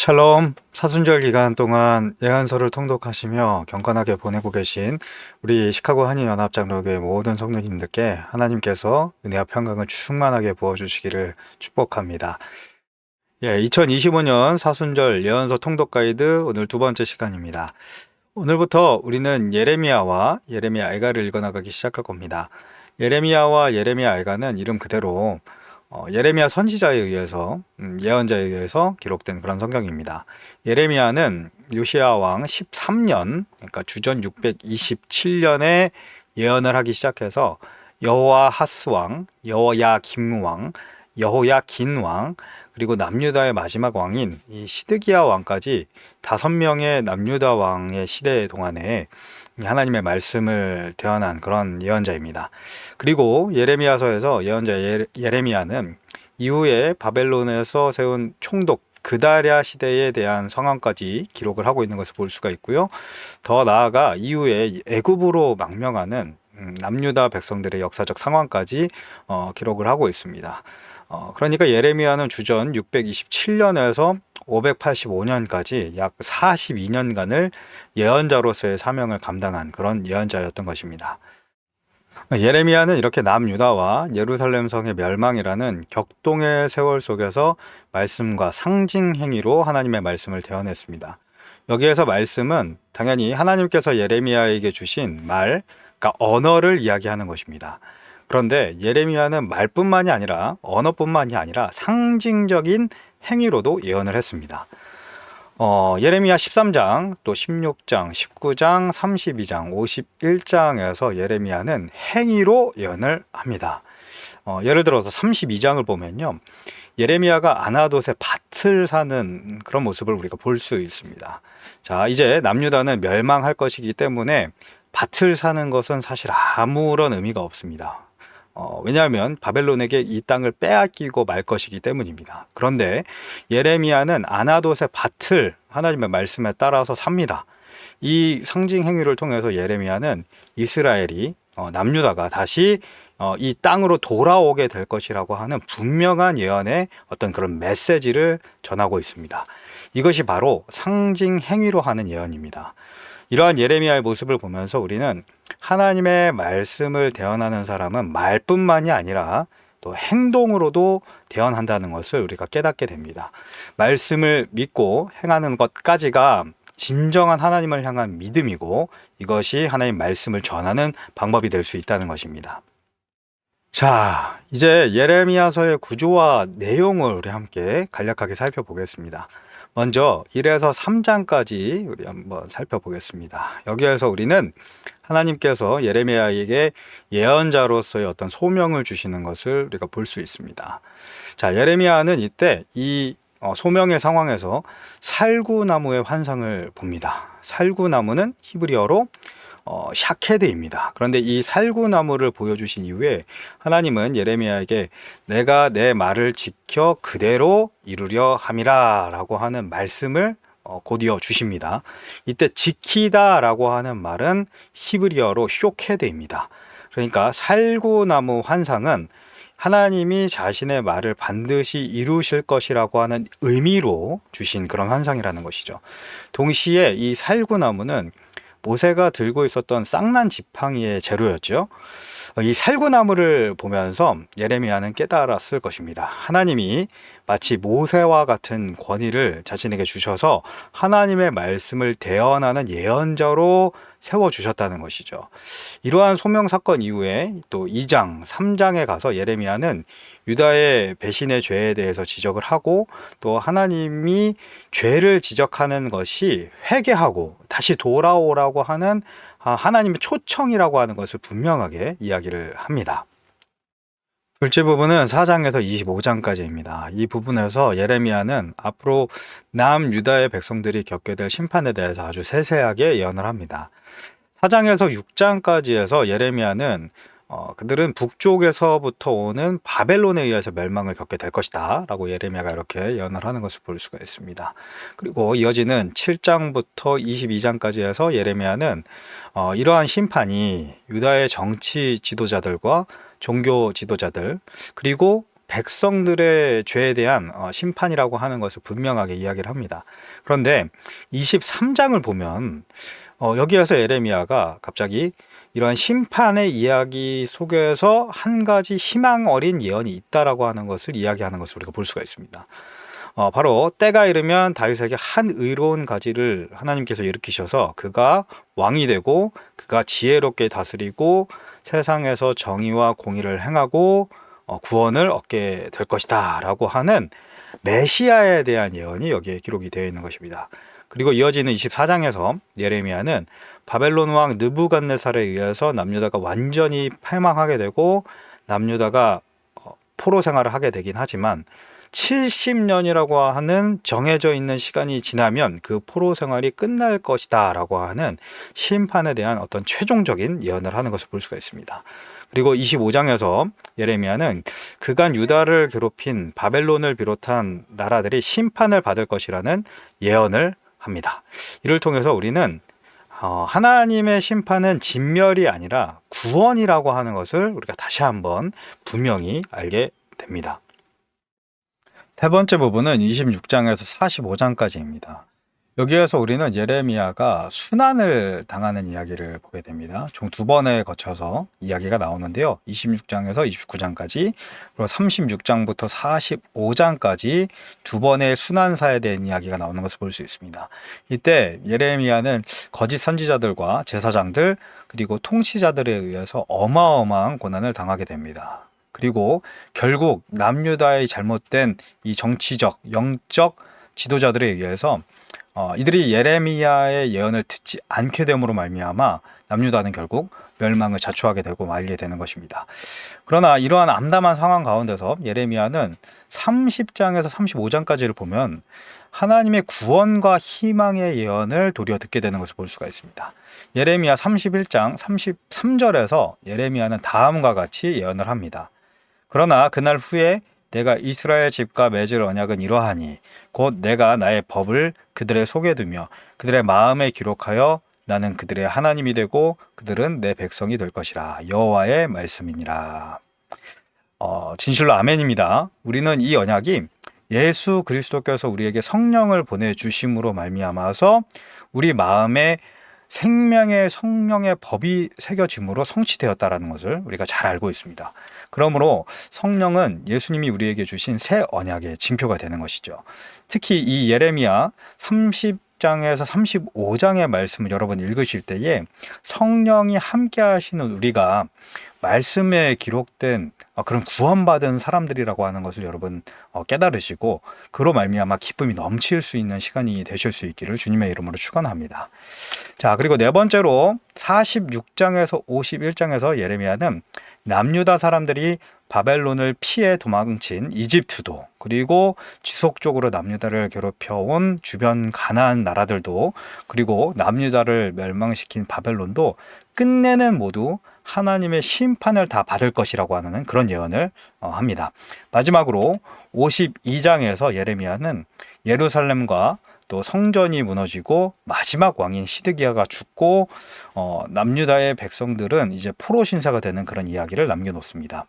샬롬 사순절 기간 동안 예언서를 통독하시며 경건하게 보내고 계신 우리 시카고 한인연합장로교회 모든 성도님들께 하나님께서 은혜와 평강을 충만하게 부어주시기를 축복합니다. 예, 2025년 사순절 예언서 통독 가이드 오늘 두 번째 시간입니다. 오늘부터 우리는 예레미야와 예레미야 알가를 읽어나가기 시작할 겁니다. 예레미야와 예레미야 알가는 이름 그대로 어, 예레미야 선지자에 의해서 음, 예언자에 의해서 기록된 그런 성경입니다. 예레미야는 요시야 왕 13년 그러니까 주전 627년에 예언을 하기 시작해서 여호와 하스 왕, 여호야 김 왕, 여호야 긴 왕, 그리고 남유다의 마지막 왕인 이 시드기야 왕까지 다섯 명의 남유다 왕의 시대 동안에 하나님의 말씀을 대언한 그런 예언자입니다. 그리고 예레미야서에서 예언자 예- 예레미야는 이후에 바벨론에서 세운 총독 그다랴 시대에 대한 상황까지 기록을 하고 있는 것을 볼 수가 있고요. 더 나아가 이후에 애굽으로 망명하는 음, 남유다 백성들의 역사적 상황까지 어, 기록을 하고 있습니다. 어, 그러니까 예레미야는 주전 627년에서 585년까지 약 42년간을 예언자로서의 사명을 감당한 그런 예언자였던 것입니다. 예레미야는 이렇게 남유다와 예루살렘 성의 멸망이라는 격동의 세월 속에서 말씀과 상징 행위로 하나님의 말씀을 대언했습니다. 여기에서 말씀은 당연히 하나님께서 예레미야에게 주신 말, 그러니까 언어를 이야기하는 것입니다. 그런데 예레미야는 말뿐만이 아니라 언어뿐만이 아니라 상징적인 행위로도 예언을 했습니다. 어, 예레미야 13장, 또 16장, 19장, 32장, 51장에서 예레미야는 행위로 예언을 합니다. 어, 예를 들어서 32장을 보면요. 예레미야가 아나돗의 밭을 사는 그런 모습을 우리가 볼 수 있습니다. 자, 이제 남유다는 멸망할 것이기 때문에 밭을 사는 것은 사실 아무런 의미가 없습니다. 어, 왜냐하면 바벨론에게 이 땅을 빼앗기고 말 것이기 때문입니다. 그런데 예레미야는 아나돗의 밭을 하나님의 말씀에 따라서 삽니다. 이 상징 행위를 통해서 예레미야는 이스라엘이 어, 남유다가 다시 어, 이 땅으로 돌아오게 될 것이라고 하는 분명한 예언의 어떤 그런 메시지를 전하고 있습니다. 이것이 바로 상징 행위로 하는 예언입니다. 이러한 예레미야의 모습을 보면서 우리는 하나님의 말씀을 대언하는 사람은 말뿐만이 아니라 또 행동으로도 대언한다는 것을 우리가 깨닫게 됩니다. 말씀을 믿고 행하는 것까지가 진정한 하나님을 향한 믿음이고 이것이 하나님 말씀을 전하는 방법이 될 수 있다는 것입니다. 자, 이제 예레미야서의 구조와 내용을 우리 함께 간략하게 살펴보겠습니다. 먼저 1에서 3장까지 우리 한번 살펴보겠습니다. 여기에서 우리는 하나님께서 예레미야에게 예언자로서의 어떤 소명을 주시는 것을 우리가 볼 수 있습니다. 자, 예레미야는 이때 이 어, 소명의 상황에서 살구나무의 환상을 봅니다. 살구나무는 히브리어로 어, 샤케드입니다. 그런데 이 살구나무를 보여주신 이후에 하나님은 예레미야에게 내가 내 말을 지켜 그대로 이루려 함이라라고 하는 말씀을 어, 곧이어 주십니다. 이때 지키다라고 하는 말은 히브리어로 쇼케드입니다. 그러니까 살구나무 환상은 하나님이 자신의 말을 반드시 이루실 것이라고 하는 의미로 주신 그런 환상이라는 것이죠. 동시에 이 살구나무는 모세가 들고 있었던 쌍난 지팡이의 재료였죠. 이 살구나무를 보면서 예레미야는 깨달았을 것입니다. 하나님이 마치 모세와 같은 권위를 자신에게 주셔서 하나님의 말씀을 대언하는 예언자로 세워 주셨다는 것이죠. 이러한 소명 사건 이후에 또 2장, 3장에 가서 예레미야는 유다의 배신의 죄에 대해서 지적을 하고 또 하나님이 죄를 지적하는 것이 회개하고 다시 돌아오라고 하는 아, 하나님의 초청이라고 하는 것을 분명하게 이야기를 합니다. 둘째 부분은 4장에서 25장까지입니다. 이 부분에서 예레미야는 앞으로 남유다의 백성들이 겪게 될 심판에 대해서 아주 세세하게 예언을 합니다. 4장에서 6장까지에서 예레미야는 어, 그들은 북쪽에서부터 오는 바벨론에 의해서 멸망을 겪게 될 것이다. 라고 예레미야가 이렇게 예언을 하는 것을 볼 수가 있습니다. 그리고 이어지는 7장부터 22장까지 해서 예레미야는 어, 이러한 심판이 유다의 정치 지도자들과 종교 지도자들 그리고 백성들의 죄에 대한 어, 심판이라고 하는 것을 분명하게 이야기를 합니다. 그런데 23장을 보면 어, 여기에서 에레미야가 갑자기 이러한 심판의 이야기 속에서 한 가지 희망 어린 예언이 있다라고 하는 것을 이야기하는 것을 우리가 볼 수가 있습니다. 어, 바로 때가 이르면 다윗에게 한 의로운 가지를 하나님께서 일으키셔서 그가 왕이 되고 그가 지혜롭게 다스리고 세상에서 정의와 공의를 행하고 어, 구원을 얻게 될 것이다라고 하는 메시아에 대한 예언이 여기에 기록이 되어 있는 것입니다. 그리고 이어지는 24장에서 예레미야는 바벨론 왕 느부갓네살에 의해서 남유다가 완전히 패망하게 되고 남유다가 어, 포로 생활을 하게 되긴 하지만 70년이라고 하는 정해져 있는 시간이 지나면 그 포로 생활이 끝날 것이다라고 하는 심판에 대한 어떤 최종적인 예언을 하는 것을 볼 수가 있습니다. 그리고 25장에서 예레미야는 그간 유다를 괴롭힌 바벨론을 비롯한 나라들이 심판을 받을 것이라는 예언을 합니다. 이를 통해서 우리는 어, 하나님의 심판은 진멸이 아니라 구원이라고 하는 것을 우리가 다시 한번 분명히 알게 됩니다. 세 번째 부분은 26장에서 45장까지입니다. 여기에서 우리는 예레미야가 순환을 당하는 이야기를 보게 됩니다. 총 두 번에 거쳐서 이야기가 나오는데요. 26장에서 29장까지 그리고 36장부터 45장까지 두 번의 순환사에 대한 이야기가 나오는 것을 볼 수 있습니다. 이때 예레미야는 거짓 선지자들과 제사장들 그리고 통치자들에 의해서 어마어마한 고난을 당하게 됩니다. 그리고 결국 남유다의 잘못된 이 정치적, 영적 지도자들에 의해서 어, 이들이 예레미야의 예언을 듣지 않게 됨으로 말미암아 남유다는 결국 멸망을 자초하게 되고 말게 되는 것입니다. 그러나 이러한 암담한 상황 가운데서 예레미야는 30장에서 35장까지를 보면 하나님의 구원과 희망의 예언을 도리어 듣게 되는 것을 볼 수가 있습니다. 예레미야 31장 33절에서 예레미야는 다음과 같이 예언을 합니다. 그러나 그날 후에 내가 이스라엘 집과 맺을 언약은 이러하니 곧 내가 나의 법을 그들의 속에 두며 그들의 마음에 기록하여 나는 그들의 하나님이 되고 그들은 내 백성이 될 것이라 여호와의 말씀이니라. 어, 진실로 아멘입니다. 우리는 이 언약이 예수 그리스도께서 우리에게 성령을 보내 주심으로 말미암아서 우리 마음에 생명의 성령의 법이 새겨짐으로 성취되었다라는 것을 우리가 잘 알고 있습니다. 그러므로 성령은 예수님이 우리에게 주신 새 언약의 징표가 되는 것이죠. 특히 이 예레미야 30장에서 35장의 말씀을 여러분 읽으실 때에 성령이 함께 하시는 우리가 말씀에 기록된 어, 그런 구원받은 사람들이라고 하는 것을 여러분 어, 깨달으시고 그로 말미암아 기쁨이 넘칠 수 있는 시간이 되실 수 있기를 주님의 이름으로 축원합니다. 자, 그리고 네 번째로 46장에서 51장에서 예레미야는 남유다 사람들이 바벨론을 피해 도망친 이집트도 그리고 지속적으로 남유다를 괴롭혀온 주변 가나안 나라들도 그리고 남유다를 멸망시킨 바벨론도 끝내는 모두 하나님의 심판을 다 받을 것이라고 하는 그런 예언을 어, 합니다. 마지막으로 52장에서 예레미야는 예루살렘과 또 성전이 무너지고 마지막 왕인 시드기야가 죽고 어, 남유다의 백성들은 이제 포로 신사가 되는 그런 이야기를 남겨놓습니다.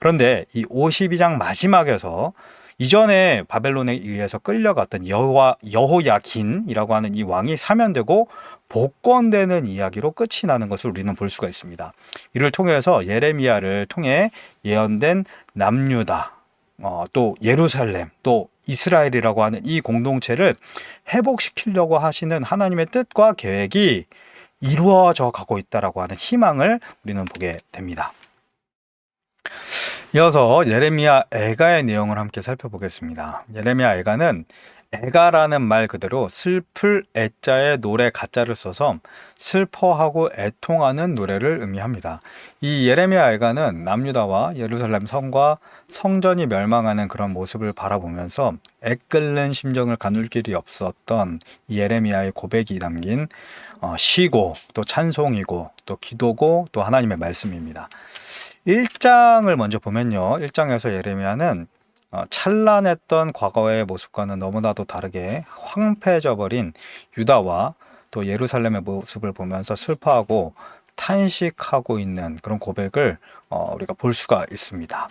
그런데 이 52장 마지막에서 이전에 바벨론에 의해서 끌려갔던 여호와 여호야긴이라고 하는 이 왕이 사면되고 복권되는 이야기로 끝이 나는 것을 우리는 볼 수가 있습니다. 이를 통해서 예레미야를 통해 예언된 남유다, 어, 또 예루살렘, 또 이스라엘이라고 하는 이 공동체를 회복시키려고 하시는 하나님의 뜻과 계획이 이루어져 가고 있다라고 하는 희망을 우리는 보게 됩니다. 이어서 예레미야 애가의 내용을 함께 살펴보겠습니다. 예레미야 애가는 애가라는 말 그대로 슬플 애자의 노래 가자를 써서 슬퍼하고 애통하는 노래를 의미합니다. 이 예레미야 애가는 남유다와 예루살렘 성과 성전이 멸망하는 그런 모습을 바라보면서 애끓는 심정을 가눌 길이 없었던 이 예레미야의 고백이 담긴 어, 시고 또 찬송이고 또 기도고 또 하나님의 말씀입니다. 1장을 먼저 보면요. 1장에서 예레미야는 어, 찬란했던 과거의 모습과는 너무나도 다르게 황폐해져 버린 유다와 또 예루살렘의 모습을 보면서 슬퍼하고 탄식하고 있는 그런 고백을 어, 우리가 볼 수가 있습니다.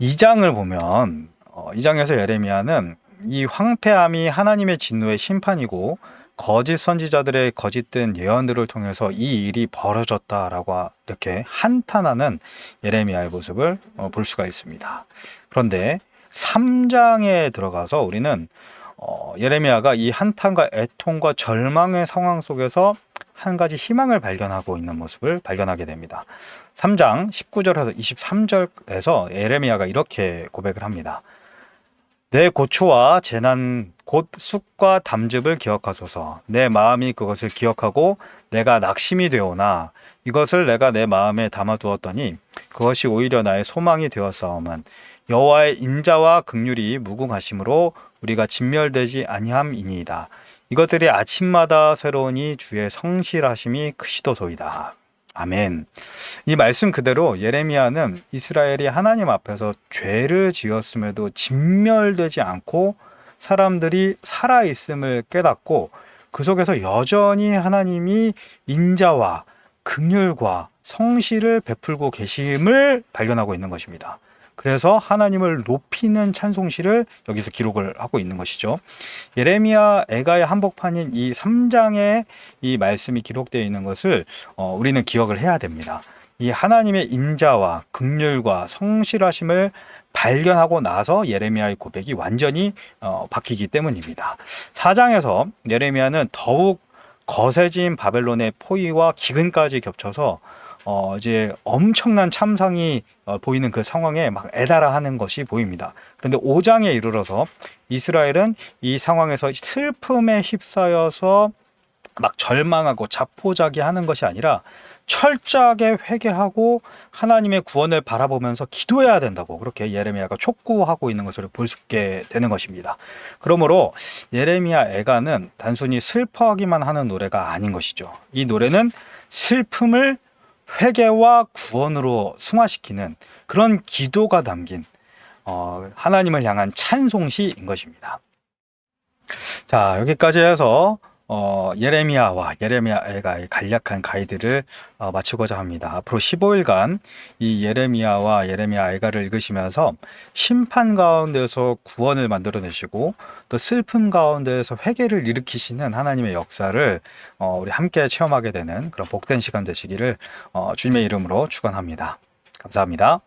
2장을 보면 어, 2장에서 예레미야는 이 황폐함이 하나님의 진노의 심판이고 거짓 선지자들의 거짓된 예언들을 통해서 이 일이 벌어졌다라고 이렇게 한탄하는 예레미야의 모습을 어, 볼 수가 있습니다. 그런데 3장에 들어가서 우리는 어, 예레미야가 이 한탄과 애통과 절망의 상황 속에서 한 가지 희망을 발견하고 있는 모습을 발견하게 됩니다. 3장 19절에서 23절에서 예레미야가 이렇게 고백을 합니다. 내 고초와 재난 곧 쑥과 담즙을 기억하소서. 내 마음이 그것을 기억하고 내가 낙심이 되오나 이것을 내가 내 마음에 담아두었더니 그것이 오히려 나의 소망이 되었사오면 여호와의 인자와 극률이 무궁하심으로 우리가 진멸되지 아니함이니이다. 이것들이 아침마다 새로우니 주의 성실하심이 크시도소이다 아멘 이 말씀 그대로 예레미야는 이스라엘이 하나님 앞에서 죄를 지었음에도 진멸되지 않고 사람들이 살아 있음을 깨닫고 그 속에서 여전히 하나님이 인자와 극률과 성실을 베풀고 계심을 발견하고 있는 것입니다. 그래서 하나님을 높이는 찬송시를 여기서 기록을 하고 있는 것이죠. 예레미야 애가의 한복판인 이 3장에 이 말씀이 기록되어 있는 것을 어, 우리는 기억을 해야 됩니다. 이 하나님의 인자와 극률과 성실하심을 발견하고 나서 예레미야의 고백이 완전히 어, 바뀌기 때문입니다. 4장에서 예레미야는 더욱 거세진 바벨론의 포위와 기근까지 겹쳐서 어, 이제 엄청난 참상이 어, 보이는 그 상황에 막 애달아 하는 것이 보입니다. 그런데 5장에 이르러서 이스라엘은 이 상황에서 슬픔에 휩싸여서 막 절망하고 자포자기 하는 것이 아니라 철저하게 회개하고 하나님의 구원을 바라보면서 기도해야 된다고 그렇게 예레미야가 촉구하고 있는 것을 볼 수 있게 되는 것입니다. 그러므로 예레미야 애가는 단순히 슬퍼하기만 하는 노래가 아닌 것이죠. 이 노래는 슬픔을 회개와 구원으로 승화시키는 그런 기도가 담긴 어, 하나님을 향한 찬송시인 것입니다. 자 여기까지 해서 어, 예레미야와 예레미야 애가의 간략한 가이드를 어, 마치고자 합니다. 앞으로 15일간 이 예레미야와 예레미야 애가를 읽으시면서 심판 가운데서 구원을 만들어내시고 또 슬픔 가운데서 회개를 일으키시는 하나님의 역사를 어, 우리 함께 체험하게 되는 그런 복된 시간 되시기를 어, 주님의 이름으로 축원합니다. 감사합니다.